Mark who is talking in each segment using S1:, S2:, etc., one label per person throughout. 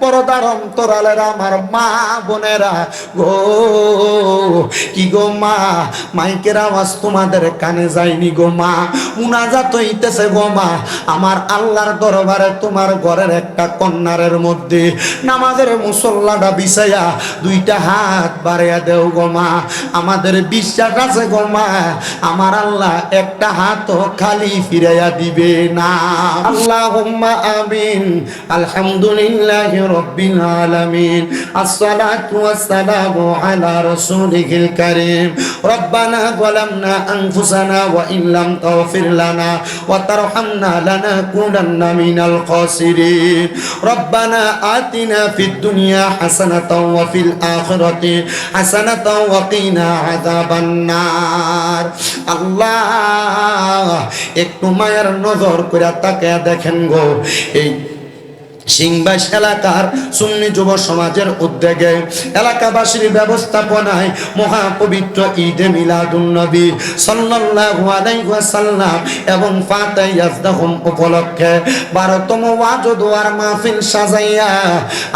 S1: পরদার অন্তরালের আমার মা বোনেরা, গো, কি গো মা? মাইকের আওয়াজ তোমাদের কানে যায়নি গো মা। মুনাজাত হইতেছে গো মা। আমার আল্লাহর দরবারে তোমার ঘরের একটা কন্যারের মধ্যে নামাজের মুসল্লাটা বিছাইয়া দুইটা হাত বাড়াইয়া দেও গো মা। আমাদের বিশ্বাস আছে গো মা, আমার আল্লাহ একটা হাতও খালি ফিরাইয়া দিবে না। আল্লাহ আমিন। আলহামদুলিল্লাহ রব্বিল আলামিন। আসসালাতু ওয়াসসালামু আলা রাসূলিল কারীম। রব্বানা যালামনা আনফুসানা ওয়া ইন লাম তাগফির লানা ওয়া তারহামনা লানাকুনান্না মিনাল খাসিরিন। রব্বানা আতিনা ফিদ দুনিয়া হাসানাতাও ওয়া ফিল আখিরাতি হাসানাতাও ওয়া কিনা আযাবান নার আল্লাহ, একটু মায়ের নজর করে তাকে দেখেন গো। এই সিংবাস এলাকার সুন্নি যুব সমাজের উদ্যোগে এলাকাবাসীর ব্যবস্থাপনায় মহাপবিত্র ঈদে মিলাদুন্নবী সাল্লাল্লাহু আলাইহি ওয়াসাল্লাম এবং ফাতাই ইয়াজদাহুম উপলক্ষে বারোতম ওয়াজ ও দোয়ার মাহফিল সাজাইয়া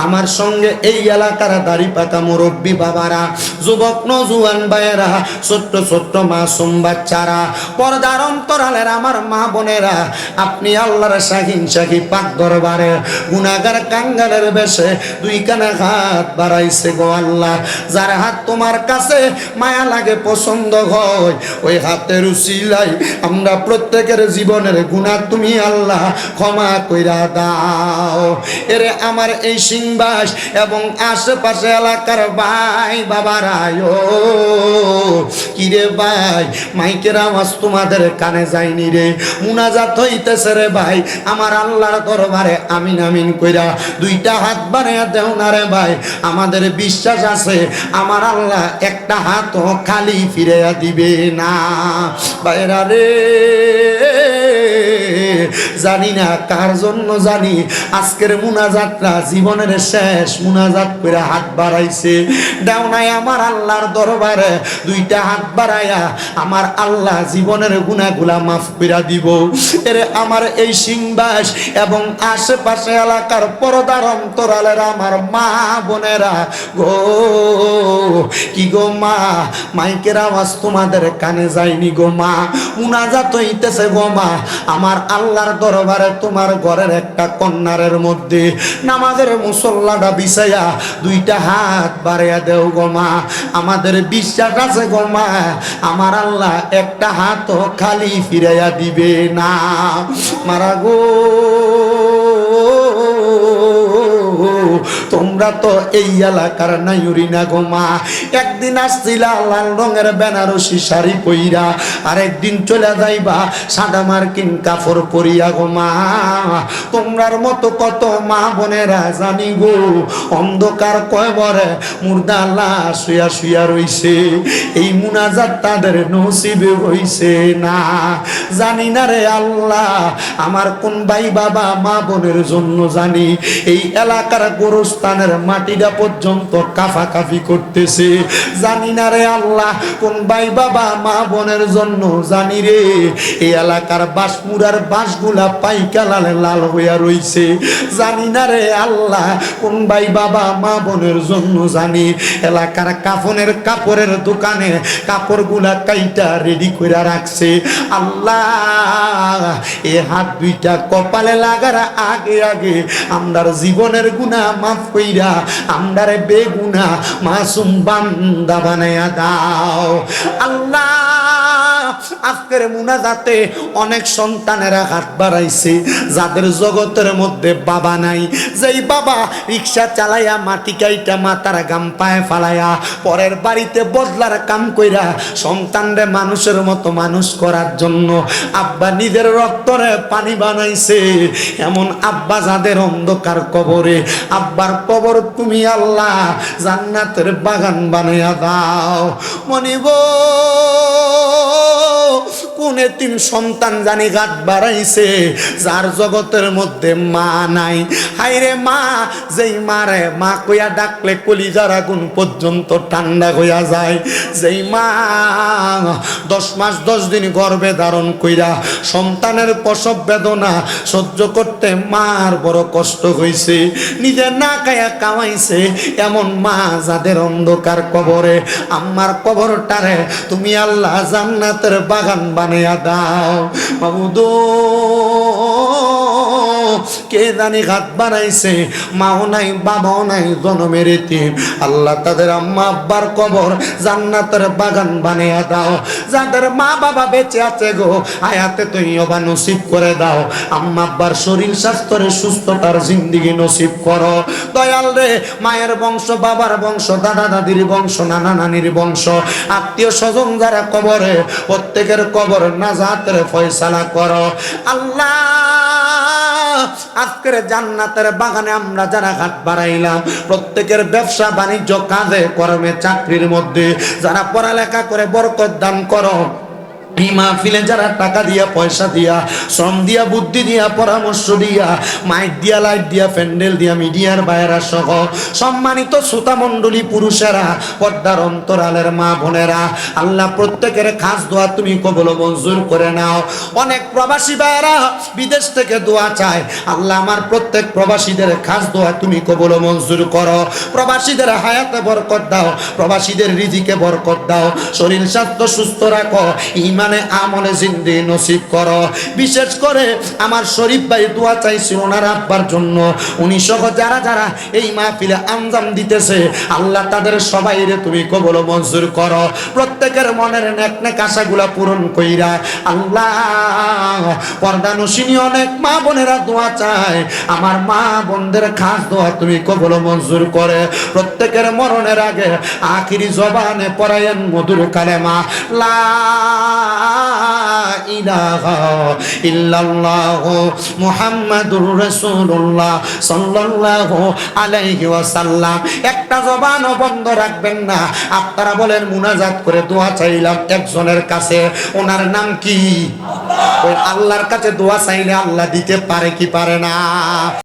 S1: আমার সঙ্গে এই এলাকার দাড়ি পাকা মুরব্বী বাবারা, যুবক নজুয়ান ভাইয়েরা, ছোট্ট ছোট্ট মাসুম বাচ্চারা, পর্দার অন্তরালের আমার মা বোনেরা, আপনি আল্লাহর শাহিন শাহি পাক দরবারে গুনাগার কাঙ্গালের বেশে দুই কানা হাত বাড়াইছে গো আল্লাহ। যার হাত তোমার কাছে মায়া লাগে, পছন্দ হয়, ওই হাতের উচিলাই আমরা প্রত্যেকের জীবনের গুণা তুমি আল্লাহ ক্ষমা কইরা দাও। এরে আমার এই সিংবাস এবং আশেপাশে এলাকার ভাই বাবারায় কিরে ভাই, মাইকের আওয়াজ তোমাদের কানে যায়নি রে? মুনাজাত হইতেছে রে ভাই, আমার আল্লাহর দরবারে আমিন আমিন। কইরা দুইটা হাত বাড়াইয়া দেও না রে ভাই। আমাদের বিশ্বাস আছে, আমার আল্লাহ একটা হাতও খালি ফিরাইয়া দিবে না। বাইরা রে জানি না, কার জন্য জানি। আজকের মুনাজাতটা জীবনের শেষ মুনাজাত করে হাত বাড়াইছে। দেও নাই আমার আল্লাহর দরবারে দুইটা হাত বাড়াইয়া আমার আল্লাহ জীবনের গুণাগুলা মাফ করে দিব। এরে আমার এই সিংবাস এবং আশেপাশে এলাকার পরদার অন্তরালের আমার মা বোনেরা, গো, কি গো মা? মাইকের আওয়াজ তোমাদের কানে যায়নি গো মা। মুনাজাত হইতেছে গো মা। আমার আল্লাহর দরবারে তোমার ঘরের একটা কন্যারের মধ্যে নামাজের মুসল্লাটা বিছাইয়া দুইটা হাত বাড়িয়া দেও গো মা। আমাদের বিশ্বাস আছে গো মা, আমার আল্লাহ একটা হাতও খালি ফিরাইয়া দিবে না। মারা গো তো এই এলাকার নাইউরি না গোমা একদিন আসছিলা লাল রঙের বেনারসি শাড়ি পইরা আর একদিন চলে যাইবা সাদা মার্কিন কাপড় পরিয়া গো মা। তোমরার মতো কত মা বোনেরা জানি গো, অন্ধকার কয়বরে মুর্দা লাশ শুয়া শুয়া রইছে। এই মুনাজাত তাদের নসিবে হইছে না। জানি না রে আল্লাহ, আমার কোন ভাই বাবা মা বোনের জন্য জানি। এই এলাকার গোরস্থানের মাটিটা পর্যন্ত কাফাকাফি করতেছে। জানি না রে আল্লাহ, কোন ভাই বাবা, মা বোনের জন্য জানি রে, এই এলাকার বাঁশমুড়ার বাঁশগুলা পাইকা লাল হইয়া রইছে। জানি না রে আল্লাহ, কোন ভাই বাবা, মা বোনের জন্য জানি, এলাকার কাফনের কাপড়ের দোকানে কাপড়গুলা কাইটা রেডি করে রাখছে। আল্লাহ, এ হাত দুইটা কপালে লাগার আগে আগে আমরার জীবনের গুণা মাফ কইরা আমরারে বেগুনা মাসুম বান্দা বানায়া দাও। আল্লাহ আজকের মুনাজাতে অনেক সন্তানেরা হাত বাড়াইছে, যাদের জগতের মধ্যে বাবা নাই। যেই বাবা রিক্সা চালাইয়া মাটি কাইটা মাতার গাম পায়ে ফালাইয়া পরের বাড়িতে বদলার কাম কইরা সন্তানরে মানুষের মতো মানুষ করার জন্য আব্বা নিজের রক্তরে পানি বানাইছে। এমন আব্বা যাদের অন্ধকার কবরে, আব্বার কবর তুমি আল্লাহ জান্নাতের বাগান বানাইয়া দাও। মনিব কোন এতিম সন্তান জানি গাত বাড়াইছে, যার জগতের মধ্যে মা নাই। হাইরে মা, যেই মারে মা কইয়া ডাকলে কলিজার আগুন পর্যন্ত ঠান্ডা হইয়া যায়। যেই মা দশ মাস দশ দিন গর্ভে ধারণ কইরা সন্তানের প্রসব বেদনা সহ্য করতে মার বড় কষ্ট হইছে। নিজে না কায়া কামাইছে, এমন মা যাদের অন্ধকার কবরে। আমার কবরটারে তুমি আল্লাহ জান্নাতের বাগান বানিয়া দাও। বাবুদো কে জানি হাত বানাইছে, মাও নাই, বাবাও নাই, জনমের আল্লাহ তাদের আম্মা আব্বার কবর জান্নাতের বাগান বানিয়ে দাও। যাদের মা বাবা বেঁচে আছে গো, আয়াতে তুই অবা নসিব করে দাও। আম্মা আব্বার শরীর স্বাস্থ্যের সুস্থতার জিন্দিগি নসিব করো। দয়াল রে, মায়ের বংশ, বাবার বংশ, দাদা দাদির বংশ, নানা নানির বংশ। আত্মীয় স্বজন যারা কবরে, প্রত্যেকের কবর নাজাতের ফয়সালা করো। আল্লাহ আজকের জান্নাতের বাগানে আমরা যারা ঘাট বাড়াইলাম, প্রত্যেকের ব্যবসা বাণিজ্য, কাজে, কর্মে, চাকরির মধ্যে যারা পড়ালেখা করে বরকত দান করো এই মাহফিলে যারা টাকা দিয়া, পয়সা দিয়া, শ্রম দিয়া, বুদ্ধি দিয়া, পরামর্শ দিয়া, মাইক দিয়া, লাইট দিয়া, প্যান্ডেল দিয়া, মিডিয়ার বাইরা সহ সম্মানিত শ্রোতা পুরুষেরা, পর্দার অন্তরালের মা বোনেরা, আল্লাহ প্রত্যেকের খাস দোয়া তুমি কবল মঞ্জুর করে নাও। অনেক প্রবাসী ভাইয়েরা বিদেশ থেকে দোয়া চায়। আল্লাহ আমার প্রত্যেক প্রবাসীদের খাস দোয়া তুমি কবল মঞ্জুর করো। প্রবাসীদের হায়াতে বরকত দাও, প্রবাসীদের রিজিকে বরকত দাও। শরীর স্বাস্থ্য সুস্থ রাখো, ইমানে আমলে জিন্দি নসিব করো। বিশেষ করে আমার শরীফ ভাই দোয়া চাইছিল ওনার আব্বার জন্য। উনি সহ যারা যারা এই মাহফিলে আঞ্জাম দিতেছে, আল্লাহ তাদের সবাই রে তুমি কবল মঞ্জুর করো। প্রত্যেকের মনের নেক নেক আশাগুলা পূরণ কইরা আল্লাহ পর্দানুসিনী অনেক মা বোনেরা দোয়া চায়। আমার মা বোনদের খাস দোয়া তুমি কবল মঞ্জুর করে। প্রত্যেকের মরণের আগে আখিরি জবানে পড়ায়েন মধুর কালেমা, লা ইলাহা মুহাম্মাদুর রাসূলুল্লাহ সাল্লাল্লাহু আলাইহি ওয়াসাল্লাম। একটা জবানও বন্ধ রাখবেন না। আপনারা বলেন মুনাজাত করে দোয়া চাইলাম একজনের কাছে। ওনার নাম কি? ওই আল্লাহর কাছে দোয়া চাইলে আল্লাহ দিতে পারে কি পারে না?